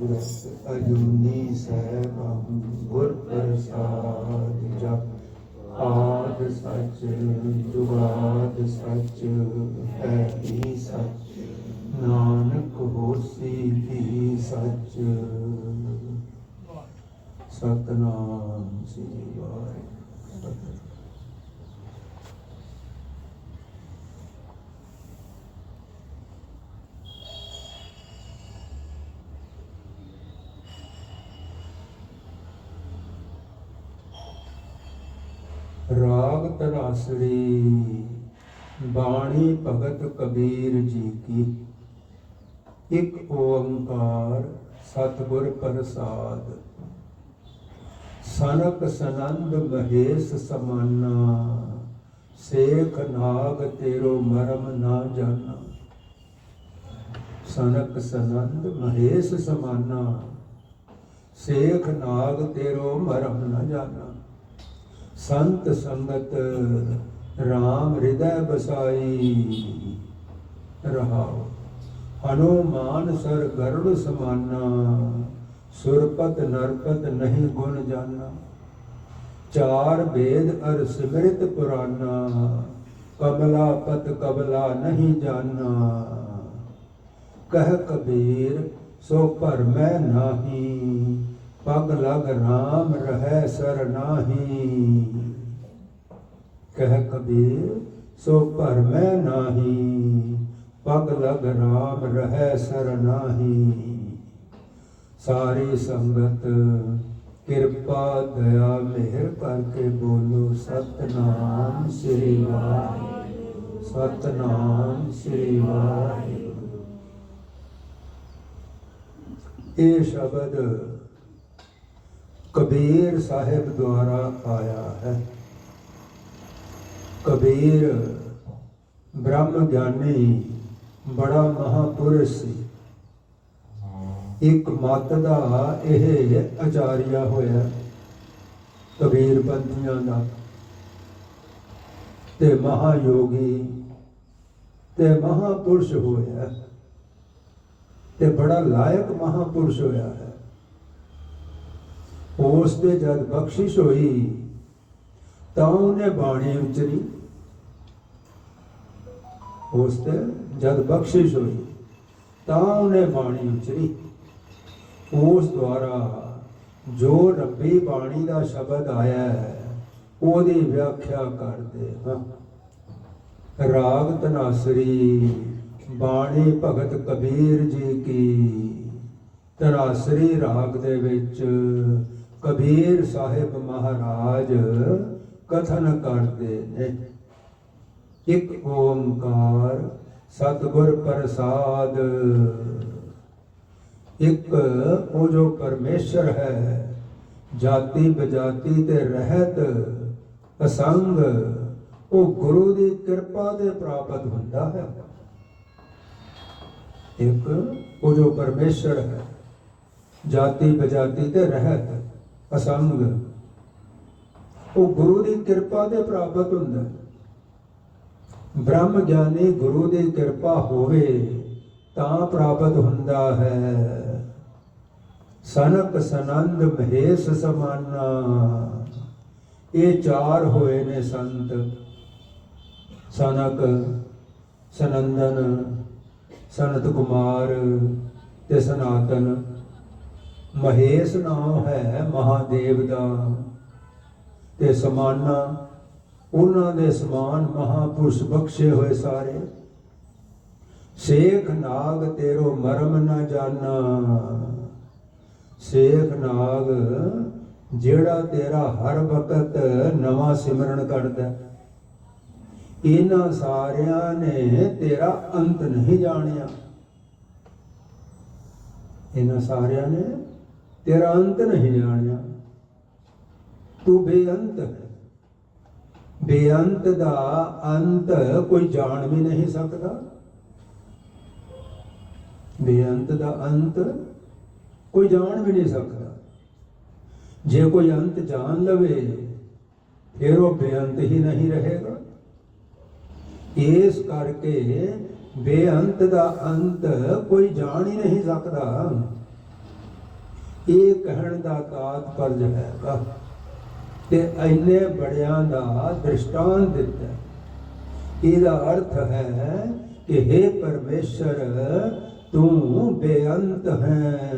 ਮੂਰਤ ਅਜੂਨੀ ਸਹਿਬੰ ਗੁਰ ਪ੍ਰਸਾਦ ਜਪ। ਆਦ ਸੱਚ, ਜੁਗਾਦ ਸੱਚ ਹੈ ਹੀ ਸੱਚ, ਨਾਨਕ ਹੋਸੀ ਵੀ ਸੱਚ। ਸਤਨਾਮ ਸ੍ਰੀ ਵਾਹਿਗੁਰੂ। ਰਾਗ ਤਰਾਸੜੀ, ਬਾਣੀ ਭਗਤ ਕਬੀਰ ਜੀ ਕੀ। ਇੱਕ ਓੰਕਾਰ ਸਤਿਗੁਰ ਪ੍ਰਸਾਦ। ਸਨਕ ਸਨੰਦ ਮਹੇਸ਼ ਸਮਾਨਾ। ਸੇਖ ਨਾਗ ਤੇਰੋ ਮਰਮ ਨਾ ਜਾਣਾ ਸਨਕ ਸਨੰਦ ਮਹੇਸ਼ ਸਮਾਨਾ। ਸੇਖ ਨਾਗ ਤੇਰੋ ਮਰਮ ਨਾ ਜਾਣਾ ਸੰਤ ਸੰਗਤ RAM ਹਿਰਦੈ ਬਸਾਈ ਰਹਾਉ। ਹਨੂਮਾਨ ਸਰ ਗਰੁੜ ਸਮਾਨਾ, ਸੁਰਪਤ ਨਰਪਤ ਨਹੀਂ ਗੁਣ ਜਾਣਾ ਚਾਰ ਵੇਦ ਅਰ ਸਿਮਰਿਤ ਪੁਰਾਨਾ, ਕਮਲਾ ਪਤ ਕਬਲਾ ਨਹੀਂ ਜਾਣਾ ਕਹਿ ਕਬੀਰ, ਸੋ ਭਰ ਮੈਂ ਨਾਹੀ ਪਗ ਲਗ ਰਾਮ ਰਹਿ ਸਰ ਨਾਹੀ। ਕਹਿ ਕਬੀਰ, ਸੋ ਭਰ ਮੈਂ ਨਾਹੀ। ਪਗ ਲਗ ਰਾਮ ਰਹਿ ਸਰ ਨਾਹੀ। ਸਾਰੀ ਸੰਗਤ ਕਿਰਪਾ, ਦਇਆ, ਮਿਹਰ ਕਰਕੇ ਬੋਲੋ, ਸਤਨਾਮ ਸ੍ਰੀ ਵਾਹਿਗੁਰੂ। ਸਤਨਾਮ ਸ੍ਰੀ ਵਾਹਿਗੁਰੂ। ਇਹ ਸ਼ਬਦ ਕਬੀਰ ਸਾਹਿਬ ਦੁਆਰਾ ਆਇਆ ਹੈ। ਕਬੀਰ ਬ੍ਰਹਮ ਗਿਆਨੀ, ਬੜਾ ਮਹਾਪੁਰਸ਼ ਸੀ। ਇੱਕ ਮਤ ਦਾ ਇਹ ਆਚਾਰੀਆ ਹੋਇਆ ਕਬੀਰ ਪੰਥੀਆਂ ਦਾ ਤੇ ਮਹਾਯੋਗੀ ਤੇ ਮਹਾਪੁਰਸ਼ ਹੋਇਆ ਤੇ ਬੜਾ ਲਾਇਕ ਮਹਾਪੁਰਸ਼ ਹੋਇਆ ਹੈ। ਉਸ ਤੇ ਜਦ ਬਖਸ਼ਿਸ਼ ਹੋਈ, ਤਾਂ ਉਹਨੇ ਬਾਣੀ ਉਚਰੀ ਉਸ ਤੇ ਜਦ ਬਖਸ਼ਿਸ਼ ਹੋਈ, ਤਾਂ ਉਹਨੇ ਬਾਣੀ ਉਚਰੀ ਉਸ ਦੁਆਰਾ ਜੋ ਰੱਬੀ ਬਾਣੀ ਦਾ ਸ਼ਬਦ ਆਇਆ ਹੈ ਉਹਦੀ ਵਿਆਖਿਆ ਕਰਦੇ ਹਾਂ। ਰਾਗ ਤਨਾਸਰੀ, ਬਾਣੀ ਭਗਤ ਕਬੀਰ ਜੀ ਕੀ, ਤਨਾਸਰੀ ਰਾਗ ਦੇ ਵਿੱਚ ਕਬੀਰ ਸਾਹਿਬ ਮਹਾਰਾਜ ਕਥਨ ਕਰਦੇ ਨੇ। ਇੱਕ ਓਮਕਾਰ ਸਤਿਗੁਰ ਪ੍ਰਸਾਦ। ਇੱਕ ਉਹ ਜੋ ਪਰਮੇਸ਼ਰ ਹੈ, ਜਾਤੀ ਬਜਾਤੀ ਤੇ ਰਹਿਤ ਅਸੰਗ, ਉਹ ਗੁਰੂ ਦੀ ਕਿਰਪਾ ਦੇ ਪ੍ਰਾਪਤ ਹੁੰਦਾ ਹੈ। ਇੱਕ ਉਹ ਜੋ ਪਰਮੇਸ਼ਰ ਹੈ, ਜਾਤੀ ਬਜਾਤੀ ਤੇ ਰਹਿਤ ਅਸੰਗ ਉਹ ਗੁਰੂ ਦੀ ਕਿਰਪਾ ਦੇ ਪ੍ਰਾਪਤ ਹੁੰਦਾ ਬ੍ਰਹਮ ਗਿਆਨੀ ਗੁਰੂ ਦੀ ਕਿਰਪਾ ਹੋਵੇ ਤਾਂ ਪ੍ਰਾਪਤ ਹੁੰਦਾ ਹੈ। ਸਨਕ ਸਨੰਦ ਮਹੇਸ਼ ਸਮਾਨਾ। ਇਹ ਚਾਰ ਹੋਏ ਨੇ ਸੰਤ। ਸਨਕ, ਸਨੰਦਨ, ਸਨਤ ਕੁਮਾਰ ਤੇ ਸਨਾਤਨ। ਮਹੇਸ਼ ਨਾਮ ਹੈ ਮਹਾਦੇਵ ਦਾ ਤੇ ਸਮਾਨਾ, ਉਹਨਾਂ ਦੇ ਸਮਾਨ ਮਹਾਪੁਰਸ਼ ਬਖਸ਼ੇ ਹੋਏ ਸਾਰੇ। ਸੇਖ ਨਾਗ ਤੇਰੋ ਮਰਮ ਨਾ ਜਾਣਾ ਸੇਖ ਨਾਗ, ਜਿਹੜਾ ਤੇਰਾ ਹਰ ਵਕਤ ਨਵਾਂ ਸਿਮਰਨ ਕਰਦਾ ਇਹਨਾਂ ਸਾਰਿਆਂ ਨੇ ਤੇਰਾ ਅੰਤ ਨਹੀਂ ਜਾਣਿਆ। ਇਹਨਾਂ ਸਾਰਿਆਂ ਨੇ ਤੇਰਾ ਅੰਤ ਨਹੀਂ ਜਾਣਿਆ। ਤੂੰ ਬੇਅੰਤ ਹੈ। ਬੇਅੰਤ ਦਾ ਅੰਤ ਕੋਈ ਜਾਣ ਵੀ ਨਹੀਂ ਸਕਦਾ। ਬੇਅੰਤ ਦਾ ਅੰਤ ਕੋਈ ਜਾਣ ਵੀ ਨਹੀਂ ਸਕਦਾ। ਜੇ ਕੋਈ ਅੰਤ ਜਾਣ ਲਵੇ, ਫਿਰ ਉਹ ਬੇਅੰਤ ਹੀ ਨਹੀਂ ਰਹੇਗਾ। ਇਸ ਕਰਕੇ ਬੇਅੰਤ ਦਾ ਅੰਤ ਕੋਈ ਜਾਣ ਹੀ ਨਹੀਂ ਸਕਦਾ। ਇਹ ਕਹਿਣ ਦਾ ਤਾਤਪਰਜ ਹੈਗਾ ਤੇ ਇੰਨੇ ਬੜਿਆਂ ਦਾ ਦ੍ਰਿਸ਼ਟਾਂਤ ਦਿੱਤਾ ਇਹਦਾ ਅਰਥ ਹੈ ਕਿ हे ਪਰਮੇਸ਼ਰ ਤੂੰ ਬੇਅੰਤ ਹੈ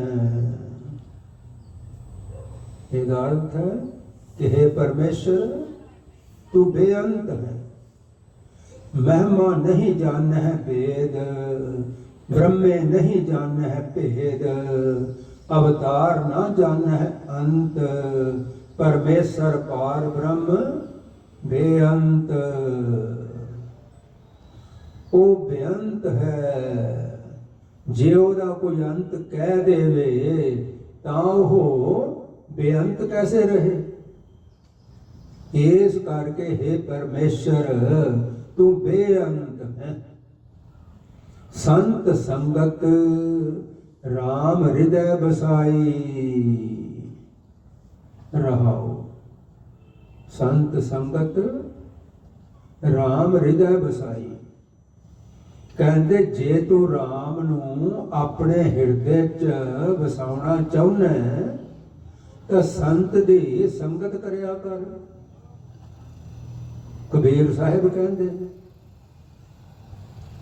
ਇਹਦਾ ਅਰਥ ਹੈ ਕਿ हे परमेश्वर तू बेअंत है महिमा नहीं जान है वेद ब्रह्मे नहीं जान है भेद ਅਵਤਾਰ ਨਾ ਜਾਣੈ ਅੰਤ, ਪਰਮੇਸ਼ਰ ਪਾਰ ਬ੍ਰਹਮ ਬੇਅੰਤ। ਉਹ ਬੇਅੰਤ ਹੈ, ਜੇ ਉਹਦਾ ਕੋਈ ਅੰਤ ਕਹਿ ਦੇਵੇ, ਤਾਂ ਉਹ ਬੇਅੰਤ ਕੈਸੇ ਰਹੇ? ਇਸ ਕਰਕੇ हे ਪਰਮੇਸ਼ਰ, ਤੂੰ ਬੇਅੰਤ ਹੈ। ਸੰਤ ਸੰਗਤ RAM ਹਿਰਦੈ ਬਸਾਈ। ਰਹਾਓ ਸੰਤ ਸੰਗਤ RAM ਹਿਰਦੈ ਬਸਾਈ। ਕਹਿੰਦੇ ਜੇ ਤੂੰ RAM ਨੂੰ ਆਪਣੇ ਹਿਰਦੇ 'ਚ ਵਸਾਉਣਾ ਚਾਹੁੰਦਾ ਤਾਂ ਸੰਤ ਦੀ ਸੰਗਤ ਕਰਿਆ ਕਰ। ਕਬੀਰ ਸਾਹਿਬ ਕਹਿੰਦੇ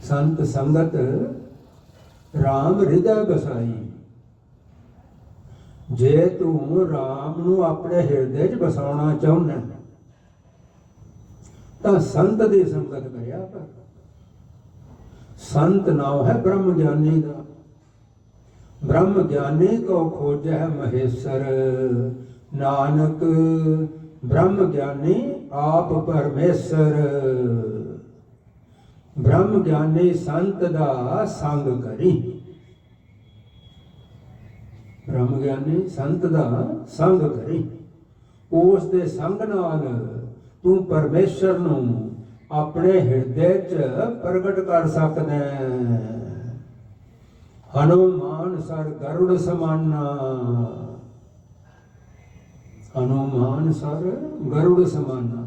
ਸੰਤ ਸੰਗਤ RAM ਹਿਰਦੈ ਬਸਾਈ। ਜੇ ਤੂੰ RAM ਨੂੰ ਆਪਣੇ ਹਿਰਦੇ 'ਚ ਵਸਾਉਣਾ ਚਾਹੁੰਦਾ ਤਾਂ ਸੰਤ ਦੀ ਸੰਗਤ ਕਰਿਆ ਕਰ। ਸੰਤ ਨਾਮ ਹੈ ਬ੍ਰਹਮ ਗਿਆਨੀ ਦਾ। ਬ੍ਰਹਮ ਗਿਆਨੀ ਕੋ ਖੋਜੈ ਮਹੇਸ਼ਰ। ਨਾਨਕ, ਬ੍ਰਹਮ ਗਿਆਨੀ ਆਪ ਪਰਮੇਸ਼ਰ। ਬ੍ਰਹਮ ਗਿਆਨੀ ਸੰਤ ਦਾ ਸੰਗ ਕਰੀ। ਬ੍ਰਹਮ ਗਿਆਨੀ ਸੰਤ ਦਾ ਸੰਗ ਕਰੀ। ਉਸ ਦੇ ਸੰਗ ਨਾਲ ਤੂੰ ਪਰਮੇਸ਼ਰ ਨੂੰ ਆਪਣੇ ਹਿਰਦੇ 'ਚ ਪ੍ਰਗਟ ਕਰ ਸਕਦਾ ਹੈ। ਹਨੂਮਾਨ ਸਰ ਗਰੁੜ ਸਮਾਨਾ। ਹਨੂਮਾਨ ਸਰ ਗਰੁੜ ਸਮਾਨਾ।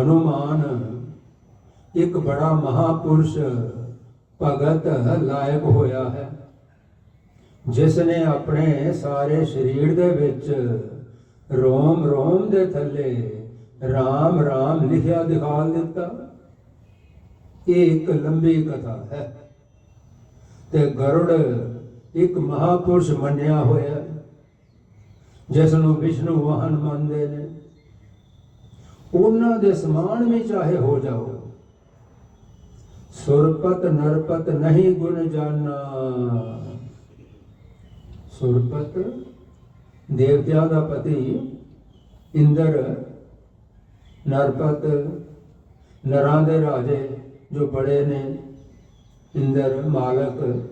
ਹਨੂਮਾਨ ਇੱਕ ਬੜਾ ਮਹਾਪੁਰਸ਼ ਭਗਤ ਲਾਇਕ ਹੋਇਆ ਹੈ। ਜਿਸ ਨੇ ਆਪਣੇ ਸਾਰੇ ਸਰੀਰ ਦੇ ਵਿੱਚ ਰੋਮ ਰੋਮ ਦੇ ਥੱਲੇ ਰਾਮ ਰਾਮ ਲਿਖਿਆ ਦਿਖਾ ਦਿੱਤਾ। ਇਹ ਇੱਕ ਲੰਬੀ ਕਥਾ ਹੈ ਤੇ ਗਰੁੜ ਇੱਕ ਮਹਾਪੁਰਸ਼ ਮੰਨਿਆ ਹੋਇਆ ਹੈ, ਜਿਸ ਨੂੰ ਵਿਸ਼ਨੂੰ ਵਾਹਨ ਮੰਨਦੇ ਨੇ। ਉਹਨਾਂ ਦੇ ਸਮਾਨ ਵੀ ਚਾਹੇ ਹੋ ਜਾਓ। ਸੁਰਪਤ ਨਰਪਤ ਨਹੀਂ ਗੁਣ ਜਾਣਾ ਸੁਰਪਤ ਦੇਵਤਿਆਂ ਦਾ ਪਤੀ ਇੰਦਰ, ਨਰਪਤ ਨਰਾਂ ਦੇ ਰਾਜੇ ਜੋ ਬੜੇ ਨੇ, ਇੰਦਰ ਮਾਲਕ,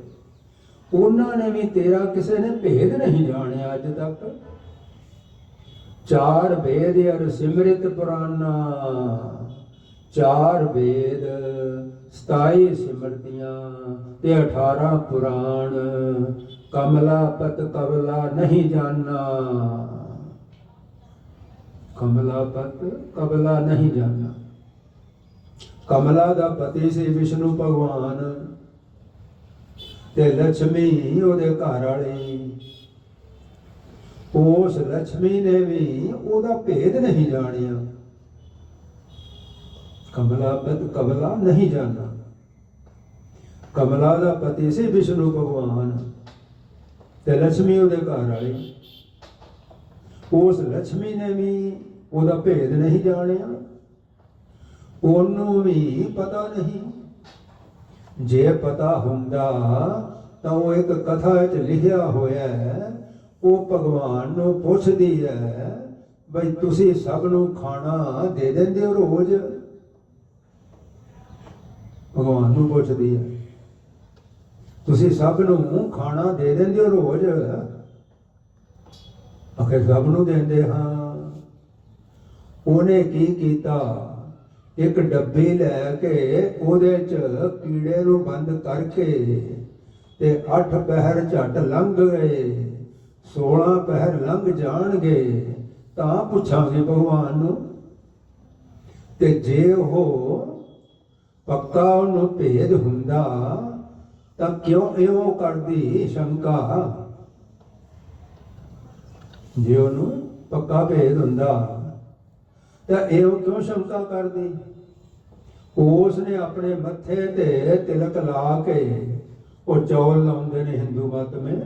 ਉਹਨਾਂ ਨੇ ਵੀ ਤੇਰਾ ਕਿਸੇ ਨੇ ਭੇਦ ਨਹੀਂ ਜਾਣਿਆ ਅੱਜ ਤੱਕ। ਚਾਰ ਵੇਦ ਅਰ ਸਿਮਰਿਤ ਪੁਰਾਣਾ। ਚਾਰ ਵੇਦ 27 ਸਿਮਰਤੀਆਂ ਤੇ 18 ਪੁਰਾਣ। ਕਮਲਾ ਪਤ ਕਵਲਾ ਨਹੀਂ ਜਾਣਾ ਕਮਲਾ ਪਤ ਕਵਲਾ ਨਹੀਂ ਜਾਣਾ ਕਮਲਾ ਦਾ ਪਤੀ ਸੀ ਵਿਸ਼ਨੂੰ ਭਗਵਾਨ ਤੇ ਲక్ష్ਮੀ ਉਹਦੇ ਘਰ ਵਾਲੀ। ਉਸ ਲక్ష్ਮੀ ਨੇ ਵੀ ਉਹਦਾ ਭੇਦ ਨਹੀਂ ਜਾਣਿਆ। ਕਮਲਾ पद कमला नहीं जाना ਕਮਲਾ ਦਾ ਪਤੀ ਸੀ ਵਿਸ਼ਨੂੰ ਭਗਵਾਨ, ਤੇ ਲక్ష్ਮੀ ਉਹਦੇ ਘਰ ਵਾਲੀ। ਉਸ ਲక్ష్ਮੀ ਨੇ ਵੀ ਉਹਦਾ ਭੇਦ ਨਹੀਂ ਜਾਣਿਆ। ਉਹਨੂੰ ਵੀ ਪਤਾ ਨਹੀਂ। ਜੇ ਪਤਾ ਹੁੰਦਾ ਤਾਂ ਉਹ ਇੱਕ ਕਥਾ ਵਿੱਚ ਲਿਖਿਆ ਹੋਇਆ ਹੈ, ਉਹ ਭਗਵਾਨ ਨੂੰ ਪੁੱਛਦੀ ਹੈ, ਬਈ ਤੁਸੀਂ ਸਭ ਨੂੰ ਖਾਣਾ ਦੇ ਦਿੰਦੇ ਹੋ ਰੋਜ਼? ਭਗਵਾਨ ਨੂੰ ਪੁੱਛਦੀ ਹੈ ਤੁਸੀਂ ਸਭ ਨੂੰ ਖਾਣਾ ਦੇ ਦਿੰਦੇ ਹੋ ਰੋਜ਼? ਅਖੇ ਸਭ ਨੂੰ ਦਿੰਦੇ ਹਾਂ। ਉਹਨੇ ਕੀ ਕੀਤਾ? ਇੱਕ ਡੱਬੀ ਲੈ ਕੇ ਉਹਦੇ ਚ ਕੀੜੇ ਨੂੰ ਬੰਦ ਕਰਕੇ ਤੇ 8 ਪਹਿਰ ਝਟ ਲੰਘ ਗਏ 16 ਪਹਿਰ ਲੰਘ ਜਾਣਗੇ, ਤਾਂ ਪੁੱਛਾਂਗੇ ਭਗਵਾਨ ਨੂੰ। ਤੇ ਜੇ ਉਹ ਪੱਕਾ ਉਹਨੂੰ ਭੇਦ ਹੁੰਦਾ, ਤਾਂ ਕਿਉਂ ਇਉਂ ਕਰਦੀ ਸ਼ੰਕਾ? ਜੇ ਉਹਨੂੰ ਪੱਕਾ ਭੇਦ ਹੁੰਦਾ, ਤਾਂ ਇਹ ਕਿਉਂ ਸ਼ੰਕਾ ਕਰਦੀ? ਉਸ ਨੇ ਆਪਣੇ ਮੱਥੇ ਤੇ ਤਿਲਕ ਲਾ ਕੇ, ਉਹ ਚੌਲ ਲਾਉਂਦੇ ਨੇ ਹਿੰਦੂ ਮਤ ਮੇ।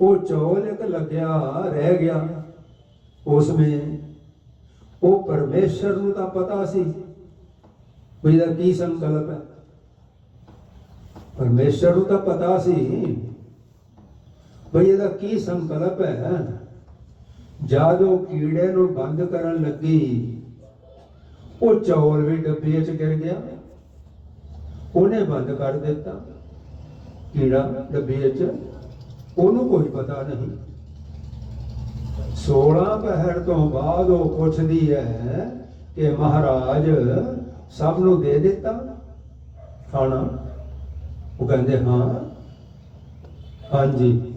ਉਹ ਚੌਲ ਇੱਕ ਲੱਗਿਆ ਰਹਿ ਗਿਆ ਉਸ ਵਿੱਚ ਉਹ ਪਰਮੇਸ਼ਰ ਨੂੰ ਤਾਂ ਪਤਾ ਸੀ। ਵੀ ਇਹਦਾ ਕੀ ਸੰਕਲਪ ਹੈ? ਪਰਮੇਸ਼ਰ ਨੂੰ ਤਾਂ ਪਤਾ ਸੀ। ਵੀ ਇਹਦਾ ਕੀ ਸੰਕਲਪ ਹੈ? ਜਦ ਉਹ ਕੀੜੇ ਨੂੰ ਬੰਦ ਕਰਨ ਲੱਗੀ, ਉਹ ਚੌਲ ਵੀ ਡੱਬੇ 'ਚ ਗਿਰ ਗਿਆ। ਉਹਨੇ ਬੰਦ ਕਰ ਦਿੱਤਾ। ਕੀੜਾ ਡੱਬੇ 'ਚ ਉਹਨੂੰ ਕੋਈ ਪਤਾ ਨਹੀਂ। 16 ਪਹਿਰ ਤੋਂ ਬਾਅਦ ਉਹ ਪੁੱਛਦੀ ਹੈ ਕਿ ਮਹਾਰਾਜ ਸਭ ਨੂੰ ਦੇ ਦਿੱਤਾ, ਖਾਣਾ। ਉਹ ਕਹਿੰਦੇ, ਹਾਂ। ਹਾਂਜੀ।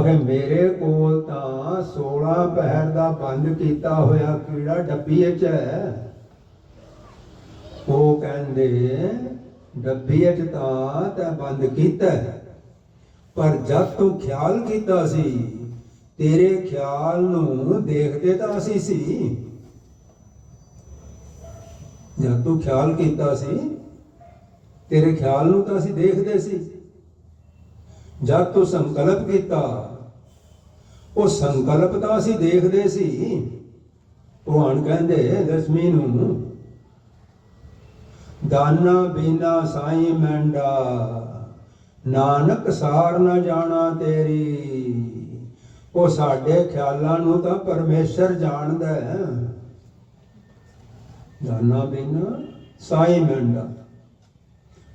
ਅਗੇ ਮੇਰੇ ਕੋਲ ਤਾਂ 16 ਪਹਿਰ ਦਾ ਬੰਦ ਕੀਤਾ ਹੋਇਆ ਕੀੜਾ ਡੱਬੀ ਵਿੱਚ ਹੈ। ਉਹ ਕਹਿੰਦੇ, ਡੱਬੀ ਵਿੱਚ ਤਾਂ ਤੈਂ ਬੰਦ ਕੀਤਾ ਪਰ ਜਦ ਤੂੰ ਖਿਆਲ ਕੀਤਾ ਸੀ, ਤੇਰੇ ਖਿਆਲ ਨੂੰ ਦੇਖਦੇ ਤਾਂ ਅਸੀਂ ਸੀ। ਜਦ ਤੂੰ ਖਿਆਲ ਕੀਤਾ ਸੀ, ਤੇਰੇ ਖਿਆਲ ਨੂੰ ਤਾਂ ਅਸੀਂ ਦੇਖਦੇ ਸੀ। ਜਦ ਤੂੰ ਸੰਕਲਪ ਕੀਤਾ, ਉਹ ਸੰਕਲਪ ਤਾਂ ਅਸੀਂ ਦੇਖਦੇ ਸੀ। ਉਹ ਹਣ ਕਹਿੰਦੇ, ਲక్ష్ਮੀ ਨੂੰ, ਦਾਨਾ ਬੀਨਾ ਸਾਈ ਮੈਂਡਾ, ਨਾਨਕ ਸਾਰ ਨਾ ਜਾਣਾ ਤੇਰੀ। ਉਹ ਸਾਡੇ ਖਿਆਲਾਂ ਨੂੰ ਤਾਂ ਪਰਮੇਸ਼ਰ ਜਾਣਦਾ ਹੈ। ਦਾਨਾ ਬੀਨਾ ਸਾਈ ਮੈਂਡਾ।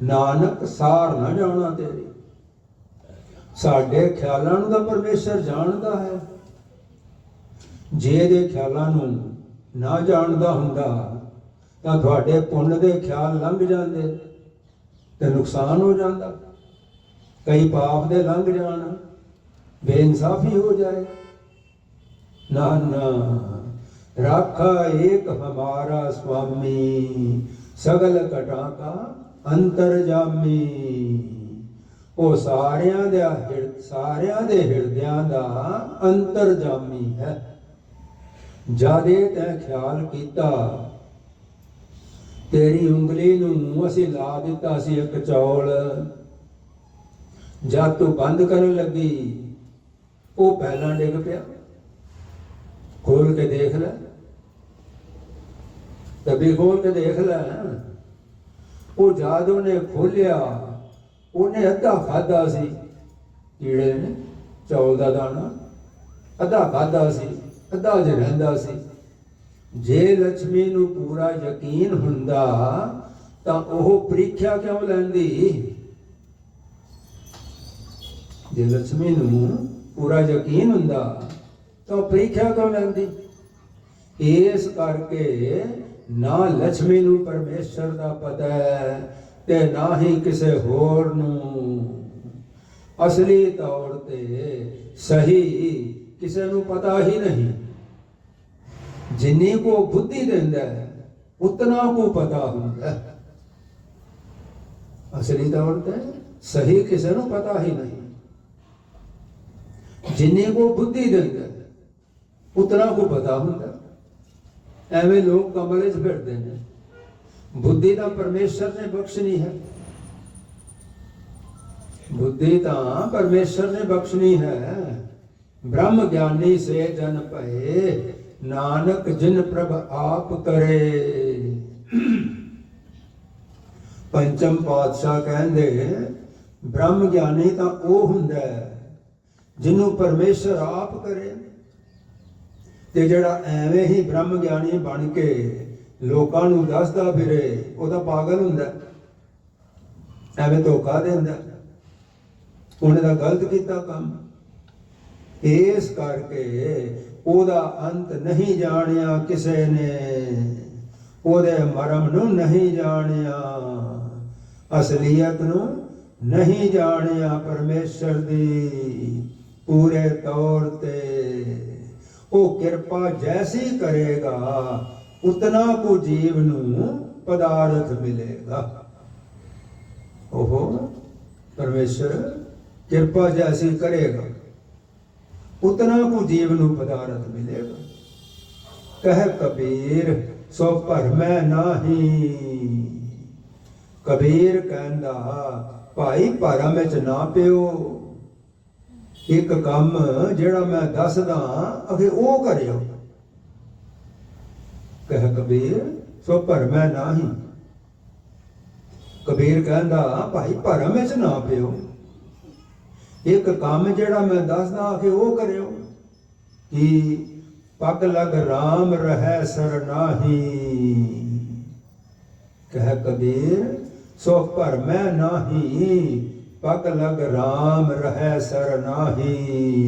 ਨਾਨਕ ਸਾਰ ਨਾ ਜਾਣਾ ਤੇਰੀ। ਸਾਡੇ ਖਿਆਲਾਂ ਨੂੰ ਤਾਂ ਪਰਮੇਸ਼ਰ ਜਾਣਦਾ ਹੈ। ਜੇ ਦੇ ਖਿਆਲਾਂ ਨੂੰ ਨਾ ਜਾਣਦਾ ਹੁੰਦਾ, ਤਾਂ ਤੁਹਾਡੇ ਪੁੰਨ ਦੇ ਖਿਆਲ ਲੰਘ ਜਾਂਦੇ ਤੇ ਨੁਕਸਾਨ ਹੋ ਜਾਂਦਾ। ਕਈ ਪਾਪ ਦੇ ਲੰਘ ਜਾਣ, ਬੇਇਨਸਾਫੀ ਹੋ ਜਾਏ। ਨਾ ਨਾ। ਰਾਖਾ ਏਕ ਹਮਾਰਾ ਸੁਆਮੀ ਸਗਲ ਘਟਾ ਕਾ ਅੰਤਰਜਾਮੀ ਉਹ ਸਾਰਿਆਂ ਦੇ ਹਿਰ- ਸਾਰਿਆਂ ਦੇ ਹਿਰਦਿਆਂ ਦਾ ਅੰਤਰਜਾਮੀ ਹੈ। ਜਾਦੇ ਤੈ ਖਿਆਲ ਕੀਤਾ, ਤੇਰੀ ਉਂਗਲੀ ਨੂੰ ਅਸੀਂ ਲਾ ਦਿੱਤਾ ਸੀ ਇੱਕ ਚੌਲ। ਜਦ ਤੂੰ ਬੰਦ ਕਰਨ ਲੱਗੀ, ਉਹ ਪਹਿਲਾਂ ਡਿੱਗ ਪਿਆ। ਖੋਲ ਕੇ ਦੇਖ ਲੈ। ਤਬੀ ਖੋਲ ਕੇ ਦੇਖ ਲੈ। ਉਹ ਜਦ ਉਹਨੇ ਖੋਲਿਆ, ਉਹਨੇ ਅੱਧਾ ਖਾਦਾ ਸੀ। ਕੀੜੇ ਨੇ, ਚੌਲ ਦਾ ਦਾਣਾ। ਅੱਧਾ ਖਾਦਾ ਸੀ, ਅੱਧਾ ਜਿ ਰਹਿੰਦਾ ਸੀ। ਜੇ ਲక్ష్ਮੀ ਨੂੰ ਪੂਰਾ ਯਕੀਨ ਹੁੰਦਾ, ਤਾਂ ਉਹ ਪ੍ਰੀਖਿਆ ਕਿਉਂ ਲੈਂਦੀ? ਜੇ ਲక్ష్ਮੀ ਨੂੰ ਪੂਰਾ ਯਕੀਨ ਹੁੰਦਾ ਤਾਂ ਪ੍ਰੀਖਿਆ ਕਿਉਂ ਲੈਂਦੀ? ਇਸ ਕਰਕੇ ਨਾ ਲక్ష్ਮੀ ਨੂੰ ਪਰਮੇਸ਼ਰ ਦਾ ਪਤਾ ਹੈ ਤੇ ਨਾ ਹੀ ਕਿਸੇ ਹੋਰ ਨੂੰ। ਅਸਲੀ ਤੌਰ ਤੇ ਸਹੀ ਕਿਸੇ ਨੂੰ ਪਤਾ ਹੀ ਨਹੀਂ। ਜਿੰਨੀ ਕੋ ਬੁੱਧੀ ਦਿੰਦਾ ਹੈ, ਉਤਨਾ ਕੋ ਪਤਾ ਹੁੰਦਾ ਹੈ। ਅਸਲੀ ਤੌਰ ਤੇ ਸਹੀ ਕਿਸੇ ਨੂੰ ਪਤਾ ਹੀ ਨਹੀਂ। ਜਿੰਨੀ ਕੋ ਬੁੱਧੀ ਦਿੰਦਾ ਉਤਨਾ ਕੋ ਪਤਾ ਹੁੰਦਾ। ਐਵੇਂ ਲੋਕ ਕਮਰੇ 'ਚ ਫਿਰਦੇ ਨੇ। ਬੁੱਧੀ ਤਾਂ ਪਰਮੇਸ਼ਰ ਨੇ ਬਖਸ਼ਣੀ ਹੈ। ਬੁੱਧੀ ਤਾਂ ਪਰਮੇਸ਼ਰ ਨੇ ਬਖਸ਼ਣੀ ਹੈ। ਬ੍ਰਹਮ ਗਿਆਨੀ ਸੇ ਜਨ ਭਏ, ਨਾਨਕ ਜਿਨ ਪ੍ਰਭ ਆਪ ਕਰੇ। ਪੰਚਮ ਪਾਤਸ਼ਾਹ ਕਹਿੰਦੇ, ਬ੍ਰਹਮ ਗਿਆਨੀ ਤਾਂ ਉਹ ਹੁੰਦਾ ਹੈ, ਜਿਹਨੂੰ ਪਰਮੇਸ਼ਰ ਆਪ ਕਰੇ। ਤੇ ਜਿਹੜਾ ਐਵੇਂ ਹੀ ਬ੍ਰਹਮ ਗਿਆਨੀ ਬਣ ਕੇ ਲੋਕਾਂ ਨੂੰ ਦੱਸਦਾ ਫਿਰੇ, ਉਹ ਪਾਗਲ ਹੁੰਦਾ। ਐਵੇਂ ਧੋਖਾ ਦਿੰਦਾ ਉਹਨੇ ਤਾਂ ਗਲਤ ਕੀਤਾ ਕੰਮ। ਇਸ ਕਰਕੇ ਉਹਦਾ ਅੰਤ ਨਹੀਂ ਜਾਣਿਆ ਕਿਸੇ ਨੇ। ਉਹਦੇ ਮਰਮ ਨੂੰ ਨਹੀਂ ਜਾਣਿਆ। ਅਸਲੀਅਤ ਨੂੰ ਨਹੀਂ ਜਾਣਿਆ ਪਰਮੇਸ਼ਰ ਦੀ। ਪੂਰੇ ਤੌਰ ਤੇ ਉਹ ਕਿਰਪਾ ਜੈਸੀ ਕਰੇਗਾ, ਉਤਨਾ ਕੋ ਜੀਵ ਨੂੰ ਪਦਾਰਥ ਮਿਲੇਗਾ। ਉਹ ਪਰਮੇਸ਼ਰ, ਕਿਰਪਾ ਜੈਸੀ ਕਰੇਗਾ, ਉਤਨਾ ਕੁ ਜੀਵ ਨੂੰ ਪਦਾਰਥ ਮਿਲੇਗਾ। ਕਹਿ ਕਬੀਰ, ਸੋ ਭਰਮੈ ਨਾਹੀ। ਕਬੀਰ ਕਹਿੰਦਾ, ਭਾਈ ਭਰਮ ਵਿੱਚ ਨਾ ਪਿਓ। ਇੱਕ ਕੰਮ ਜਿਹੜਾ ਮੈਂ ਦੱਸਦਾ, ਅਖੇ ਉਹ ਕਰਿਓ। ਕਹਿ ਕਬੀਰ, ਸੋ ਭਰਮੈ ਨਾਹੀ। ਕਬੀਰ ਕਹਿੰਦਾ, ਭਾਈ ਭਰਮ ਵਿੱਚ ਨਾ ਪਿਓ। ਇੱਕ ਕੰਮ ਜਿਹੜਾ ਮੈਂ ਦੱਸਦਾ, ਅਖੇ ਉਹ ਕਰਿਓ ਕਿ ਪਗ ਲਗ RAM ਰਹਿ ਸਰਨਾਹੀ ਕਹਿ ਕਬੀਰ, ਸੋ ਭਰਮੈ ਨਾਹੀ। ਪਗ ਲਗ ਰਾਮ ਰਹਿ ਸਰਨਾਹੀ